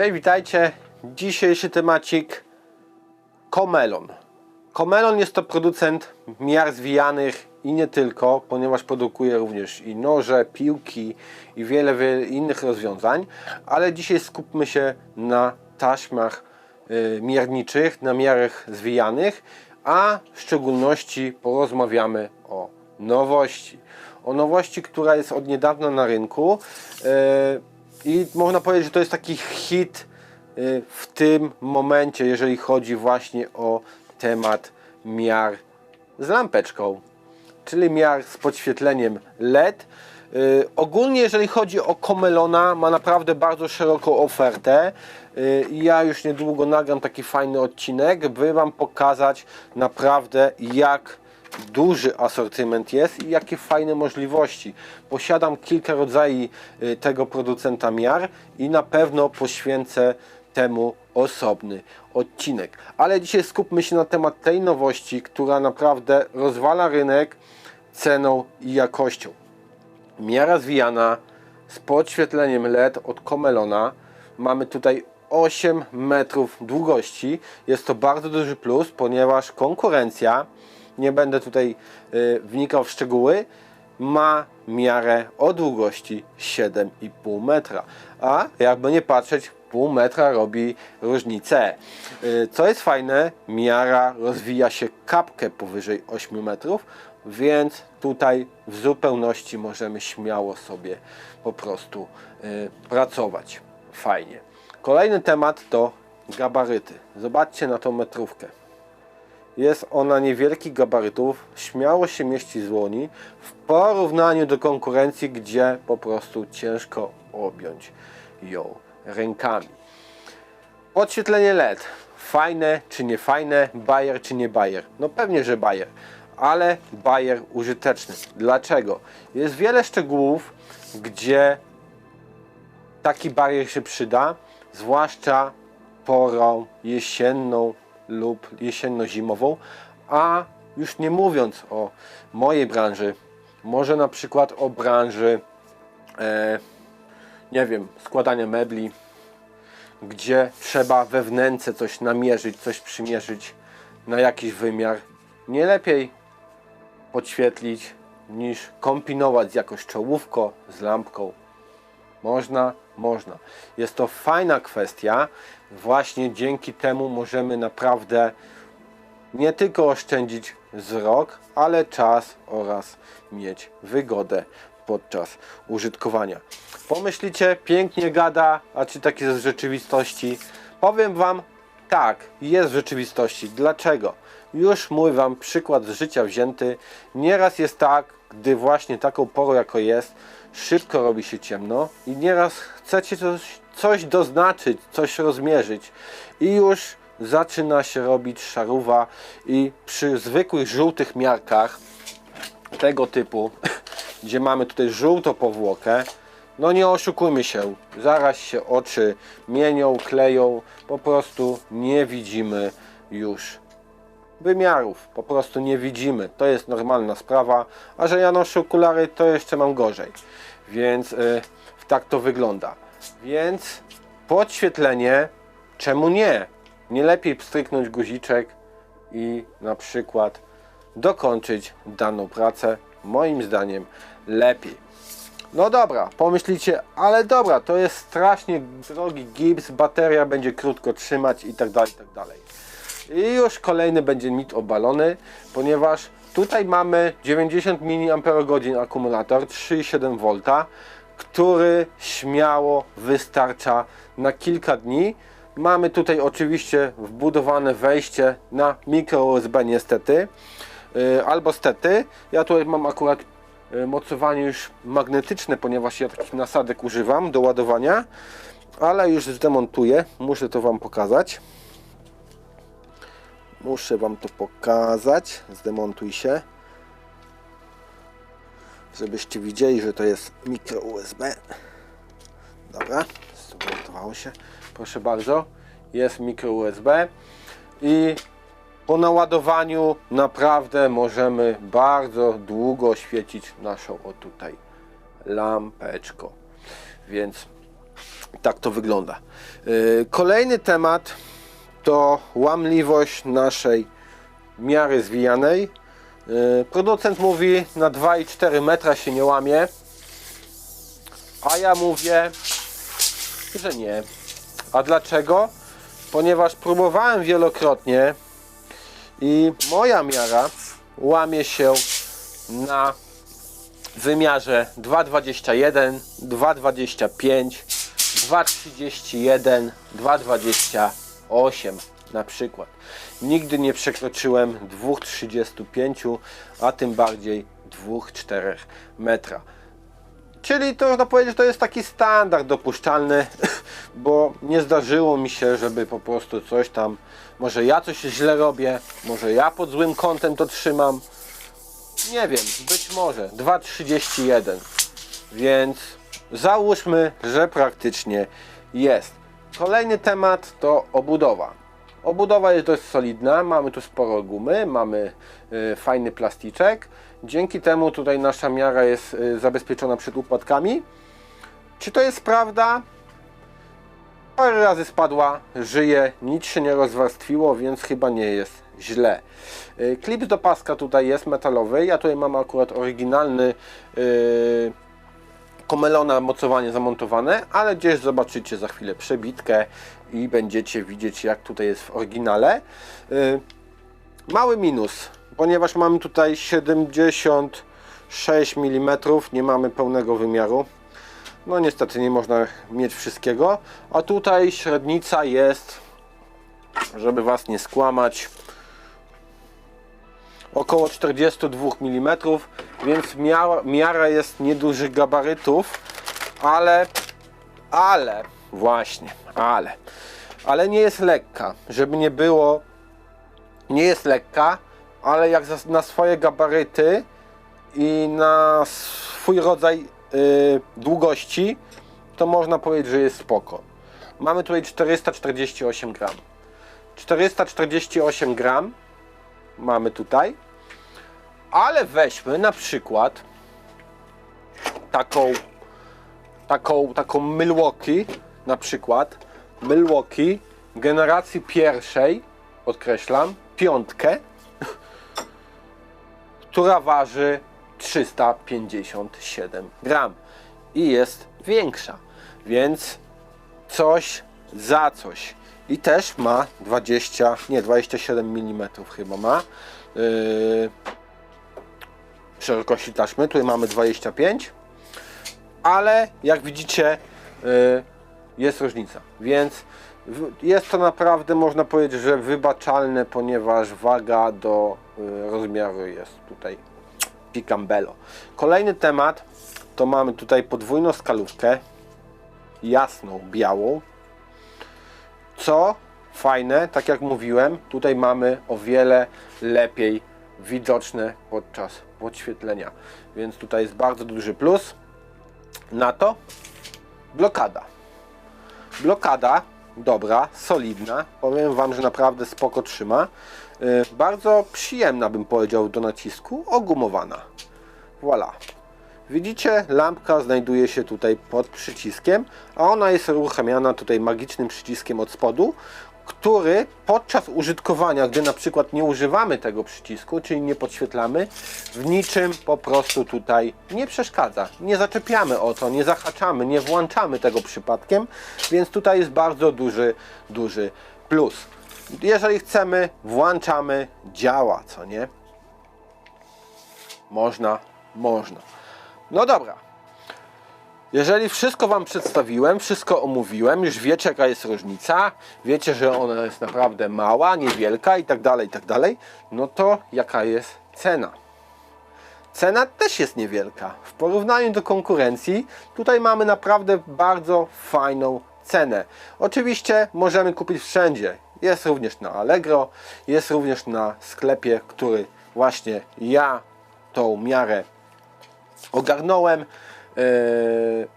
Cześć, witajcie. Dzisiejszy temacik Komelon. Komelon jest to producent miar zwijanych i nie tylko, ponieważ produkuje również i noże, piłki i wiele, wiele innych rozwiązań, ale dzisiaj skupmy się na taśmach y, mierniczych, na miarach zwijanych, a w szczególności porozmawiamy o nowości. O nowości, która jest od niedawna na rynku y, i można powiedzieć, że to jest taki hit y, w tym momencie, jeżeli chodzi właśnie o temat miar z lampeczką, czyli miar z podświetleniem LED. Y, ogólnie, jeżeli chodzi o Comelona, ma naprawdę bardzo szeroką ofertę. Y, ja już niedługo nagram taki fajny odcinek, by Wam pokazać naprawdę jak duży asortyment jest i jakie fajne możliwości. Posiadam kilka rodzajów y, tego producenta miar i na pewno poświęcę temu osobny odcinek. Ale dzisiaj skupmy się na temat tej nowości, która naprawdę rozwala rynek ceną i jakością. Miara zwijana z podświetleniem LED od Comelona. Mamy tutaj 8 metrów długości. Jest to bardzo duży plus, ponieważ konkurencja, nie będę tutaj y, wnikał w szczegóły, ma miarę o długości 7,5 metra. A jakby nie patrzeć, pół metra robi różnicę. Y, Co jest fajne, miara rozwija się kapkę powyżej 8 metrów, więc tutaj w zupełności możemy śmiało sobie po prostu y, pracować. Fajnie. Kolejny temat to gabaryty. Zobaczcie na tą metrówkę. Jest ona niewielkich gabarytów, śmiało się mieści z dłoni w porównaniu do konkurencji, gdzie po prostu ciężko objąć ją rękami. Podświetlenie LED. Fajne czy nie fajne? Bayer czy nie Bayer? No pewnie, że Bayer, ale Bayer użyteczny. Dlaczego? Jest wiele szczegółów, gdzie taki barier się przyda, zwłaszcza porą jesienną lub jesienno-zimową, a już nie mówiąc o mojej branży, może na przykład o branży, e, nie wiem, składania mebli, gdzie trzeba we wnęce coś namierzyć, coś przymierzyć na jakiś wymiar. Nie lepiej podświetlić niż kombinować z jakąś czołówką, z lampką. Można, można. Jest to fajna kwestia. Właśnie dzięki temu możemy naprawdę nie tylko oszczędzić wzrok, ale czas oraz mieć wygodę podczas użytkowania. Pomyślicie, pięknie gada, a czy tak jest w rzeczywistości? Powiem Wam, tak, jest w rzeczywistości. Dlaczego? Już mój Wam przykład z życia wzięty. Nieraz jest tak, gdy właśnie taką porą jako jest, szybko robi się ciemno i nieraz chcecie coś, coś doznaczyć, coś rozmierzyć. I już zaczyna się robić szaruwa i przy zwykłych żółtych miarkach tego typu, gdzie mamy tutaj żółtą powłokę, no nie oszukujmy się, zaraz się oczy mienią, kleją, po prostu nie widzimy już wymiarów, po prostu nie widzimy. To jest normalna sprawa, a że ja noszę okulary, to jeszcze mam gorzej. Więc y, tak to wygląda. Więc podświetlenie, czemu nie? Nie lepiej pstryknąć guziczek i na przykład dokończyć daną pracę, moim zdaniem lepiej. No dobra, pomyślicie, ale dobra, to jest strasznie drogi gips, bateria będzie krótko trzymać i tak dalej, i tak dalej. I już kolejny będzie mit obalony, ponieważ tutaj mamy 90 mAh akumulator 3,7 V, który śmiało wystarcza na kilka dni. Mamy tutaj oczywiście wbudowane wejście na mikro USB niestety, yy, albo stety. Ja tutaj mam akurat yy, mocowanie już magnetyczne, ponieważ ja takich nasadek używam do ładowania, ale już zdemontuję, muszę to Wam pokazać. Muszę Wam to pokazać. Zdemontuj się. Żebyście widzieli, że to jest mikro USB. Dobra, zdemontowało się. Proszę bardzo, jest mikro USB i po naładowaniu naprawdę możemy bardzo długo świecić naszą o tutaj lampeczką. Więc Tak to wygląda. Yy, Kolejny temat to łamliwość naszej miary zwijanej. Yy, Producent mówi na 2,4 metra się nie łamie, a ja mówię, że nie. A dlaczego? Ponieważ próbowałem wielokrotnie i moja miara łamie się na wymiarze 2,21, 2,25, 2,31, 2,28 na przykład. Nigdy nie przekroczyłem 2,35, a tym bardziej 2,4 metra. Czyli to można powiedzieć, że to jest taki standard dopuszczalny, bo nie zdarzyło mi się, żeby po prostu coś tam, może ja coś źle robię, może ja pod złym kątem to trzymam, nie wiem, być może 2,31, więc załóżmy, że praktycznie jest. Kolejny temat to obudowa. Obudowa jest dość solidna, mamy tu sporo gumy, mamy y, fajny plasticzek. Dzięki temu tutaj nasza miara jest y, zabezpieczona przed upadkami. Czy to jest prawda? Parę razy spadła, żyje, nic się nie rozwarstwiło, więc chyba nie jest źle. Y, Klips do paska tutaj jest metalowy. Ja tutaj mam akurat oryginalny Komelona mocowanie zamontowane, ale gdzieś zobaczycie za chwilę przebitkę i będziecie widzieć jak tutaj jest w oryginale. Yy, Mały minus, ponieważ mamy tutaj 76 mm, nie mamy pełnego wymiaru. No niestety nie można mieć wszystkiego, a tutaj średnica jest, żeby Was nie skłamać, około 42 mm, więc miara, miara jest niedużych gabarytów, ale, ale, właśnie, ale, ale nie jest lekka, żeby nie było, nie jest lekka, ale jak na swoje gabaryty i na swój rodzaj y, długości, to można powiedzieć, że jest spoko. Mamy tutaj 448 gram. 448 gram mamy tutaj. Ale weźmy na przykład taką taką, taką Milwaukee na przykład Milwaukee generacji pierwszej podkreślam, piątkę która waży 357 gram i jest większa, więc coś za coś. I też ma 20, nie 27 mm chyba ma yy, szerokości taśmy. Tutaj mamy 25, ale jak widzicie yy, jest różnica, więc jest to naprawdę można powiedzieć, że wybaczalne, ponieważ waga do y, rozmiaru jest tutaj picambello. Kolejny temat to mamy tutaj podwójną skalówkę jasną, białą co fajne, tak jak mówiłem, tutaj mamy o wiele lepiej widoczne podczas podświetlenia. Więc tutaj jest bardzo duży plus. Na to blokada. Blokada dobra, solidna. Powiem Wam, że naprawdę spoko trzyma. Yy, Bardzo przyjemna bym powiedział do nacisku, ogumowana. Voilà. Widzicie, lampka znajduje się tutaj pod przyciskiem, a ona jest uruchamiana tutaj magicznym przyciskiem od spodu, który podczas użytkowania, gdy na przykład nie używamy tego przycisku, czyli nie podświetlamy, w niczym po prostu tutaj nie przeszkadza. Nie zaczepiamy o to, nie zahaczamy, nie włączamy tego przypadkiem, więc tutaj jest bardzo duży, duży plus. Jeżeli chcemy, włączamy, działa, co nie? Można, można. No dobra. Jeżeli wszystko Wam przedstawiłem, wszystko omówiłem, już wiecie jaka jest różnica, wiecie, że ona jest naprawdę mała, niewielka i tak dalej, i tak dalej, no to jaka jest cena? Cena też jest niewielka. W porównaniu do konkurencji, tutaj mamy naprawdę bardzo fajną cenę. Oczywiście możemy kupić wszędzie. Jest również na Allegro, jest również na sklepie, który właśnie ja tą miarę ogarnąłem, yy,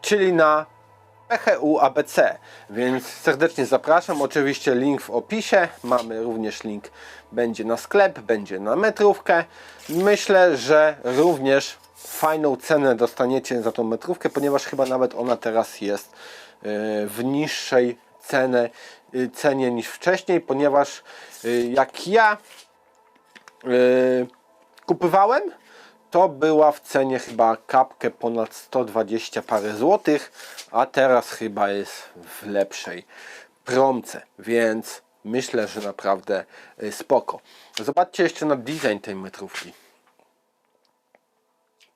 czyli na PHU ABC, więc serdecznie zapraszam. Oczywiście link w opisie. Mamy również link, będzie na sklep, będzie na metrówkę. Myślę, że również fajną cenę dostaniecie za tą metrówkę, ponieważ chyba nawet ona teraz jest e, w niższej e, cenie niż wcześniej, ponieważ jak ja kupywałem, to była w cenie chyba kapkę ponad 120 parę złotych, a teraz chyba jest w lepszej promce, więc myślę, że naprawdę y, spoko. Zobaczcie jeszcze na design tej metrówki.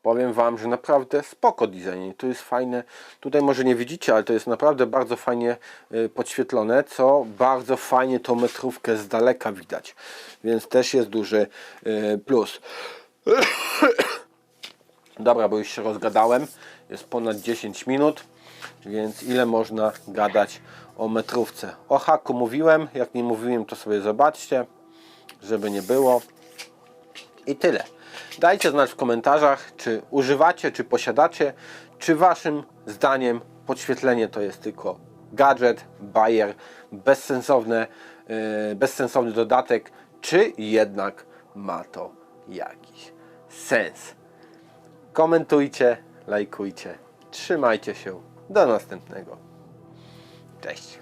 Powiem Wam, że naprawdę spoko design. Tu jest fajne, tutaj może nie widzicie, ale to jest naprawdę bardzo fajnie y, podświetlone, co bardzo fajnie tą metrówkę z daleka widać. Więc też jest duży y, plus. Dobra, bo już się rozgadałem. Jest ponad 10 minut, więc ile można gadać o metrówce? O haku mówiłem, jak nie mówiłem, to sobie zobaczcie, żeby nie było. I tyle. Dajcie znać w komentarzach, czy używacie, czy posiadacie, czy waszym zdaniem podświetlenie to jest tylko gadżet, bajer, bezsensowne, yy, bezsensowny dodatek, czy jednak ma to jakiś sens. Komentujcie, lajkujcie. Trzymajcie się. Do następnego. Cześć.